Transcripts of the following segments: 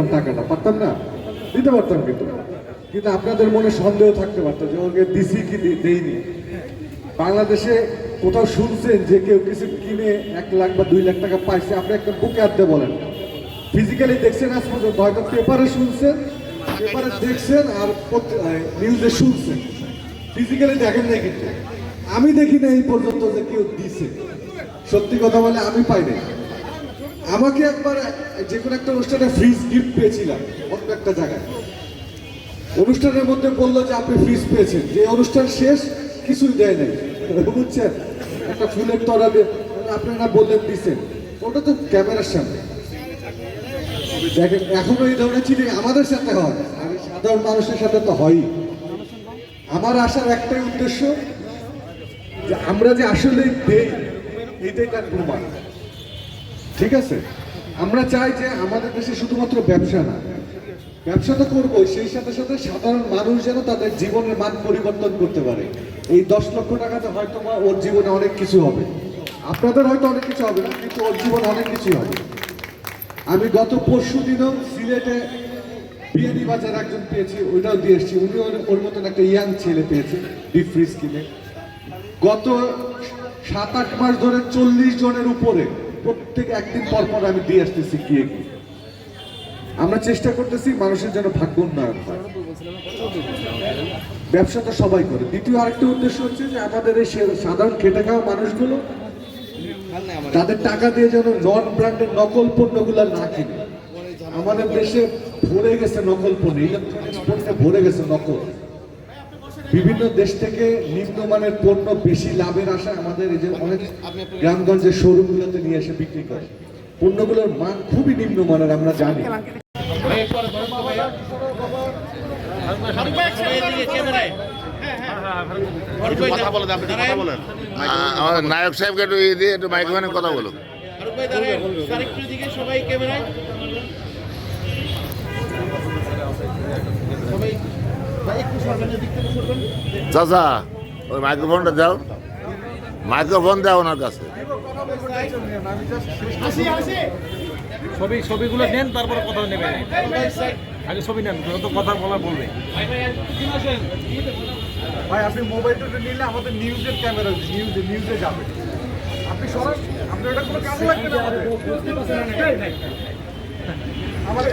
পারতাম টাকাটা, পারতাম না? দিতে পারতাম কিন্তু। কিন্তু আপনাদের মনে সন্দেহ থাকতে পারতো যে ওকে দিছি কি দেইনি। বাংলাদেশে কোথাও শুনছেন যে কেউ কিছু কিনে এক লাখ বা দুই লাখ টাকা পাইছে, আপনি একটা বুকে হাতে বলেন। ফিজিক্যালি দেখছেন আজ পর্যন্ত, হয়তো পেপারে শুনছেন পেপারে দেখছেন আর নিউজে শুনছেন। ফিজিক্যালি দেখেন নাই কিন্তু। আমি দেখি না এই পর্যন্ত যে কেউ দিছে। সত্যি কথা বলে আমি পাই নাই। আমাকে একবার যে কোনো একটা অনুষ্ঠানে ফ্রিজ গিফট পেয়েছিলাম, অন্য একটা জায়গায়। অনুষ্ঠানের মধ্যে বলল যে আপনি ফ্রিজ পেয়েছেন। যে অনুষ্ঠান শেষ, কিছুই দেয় নাই। বুঝছেন? একটা ফুলের তরা দিয়ে আপনারা বললেন দিচ্ছেন ওটা তো ক্যামেরার সামনে। দেখেন, এখনও এই ধরনের চিঠি আমাদের সাথে হয়। এই সাধারণ মানুষের সাথে তো হয়ই আমার আসার একটাই উদ্দেশ্য যে আমরা যে আসলে দেই এইটাই তার প্রমাণ। ঠিক আছে? আমরা চাই যে আমাদের দেশে শুধুমাত্র ব্যবসা না ব্যবসা তো করব, সেই সাথে সাথে সাধারণ মানুষ যেন তাদের জীবনের মান পরিবর্তন করতে পারে। এই দশ লক্ষ টাকাতে হয়তো বা ওর জীবনে অনেক কিছু হবে। আপনাদের হয়তো অনেক কিছু হবে না, কিন্তু ওর জীবনে অনেক কিছু হবে। আমি গত পরশু দিনও সিলেটে বিয়ানি বাজার একজন পেয়েছি, ওইটাও দিয়ে এসেছি। উনি ওর- মতন একটা ইয়াং ছেলে পেয়েছে, ডিপ ফ্রিজ কিনে। গত সাত আট মাস ধরে চল্লিশ জনের উপরে প্রত্যেক একদিন পর পর আমি দিয়ে আসতেছি গিয়ে আমরা চেষ্টা করতেছি মানুষের যেন ভাগ্য উন্নয়ন হয়। ব্যবসা তো সবাই করে। দ্বিতীয় আরেকটা উদ্দেশ্য হচ্ছে যে আমাদের এই সাধারণ খেটে খাওয়া মানুষগুলো তাদের টাকা দিয়ে যেন নন ব্র্যান্ডের নকল পণ্যগুলো না কিনে। আমাদের দেশে ভরে গেছে নকল পণ্য। ইলেকট্রনিক্স পণ্যে ভরে গেছে নকল। বিভিন্ন দেশ থেকে নিম্নমানের পণ্য বেশি লাভের আশা আমাদের এই যে অনেক গ্রামগঞ্জের শোরুমগুলোতে নিয়ে এসে বিক্রি করে। পণ্যগুলোর মান খুবই নিম্নমানের আমরা জানি। কথা বলেন আপনি একটু কথা বলেন আ- আমাদের নায়ক সাহেবকে একটু ইয়ে দিয়ে একটু মাইক্রোফোনে কথা সবাই সরবেন চাচা ওই মাইক্রোফোনটা দাও। মাইক্রোফোন দাও ওনার কাছে। ছবি ছবিগুলো নেন তারপরে কথা নেবেন। আগে ছবি নেন যত কথা বলা বলবে। ভাই আপনি মোবাইলটা নিলে আমাদের নিউজের ক্যামেরা নিউজে নিউজে যাবে। আপনি সরাস আপনি ওটা কোনো কাজ লাগবে না আমাদের। আমাদের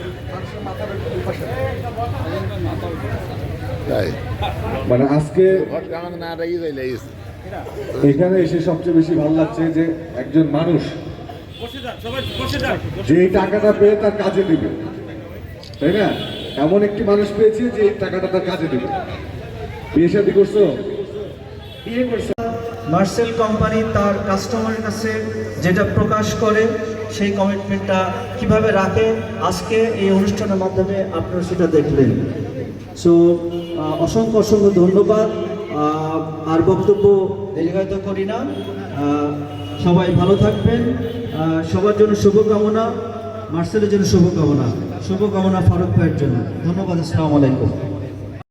মানে আজকে এখানে এসে সবচেয়ে বেশি ভালো লাগছে যে একজন মানুষ যে টাকাটা পেয়ে তার কাজে দিবে। তাই না? এমন একটি মানুষ পেয়েছে যে টাকাটা তার কাজে দিবে। বিয়ে শাদী করছ? বিয়ে করছে। মার্সেল কোম্পানি তার কাস্টমারের কাছে যেটা প্রকাশ করে, সেই কমিটমেন্টটা কীভাবে রাখে, আজকে এই অনুষ্ঠানের মাধ্যমে আপনারা সেটা দেখলেন। সো অসংখ্য অসংখ্য ধন্যবাদ। আর বক্তব্য দীর্ঘায়িত করি না। সবাই ভালো থাকবেন। সবার জন্য শুভকামনা, মার্সেলের জন্য শুভকামনা। শুভকামনা ফারুক ভাইয়ের জন্য। ধন্যবাদ, আসসালামু আলাইকুম।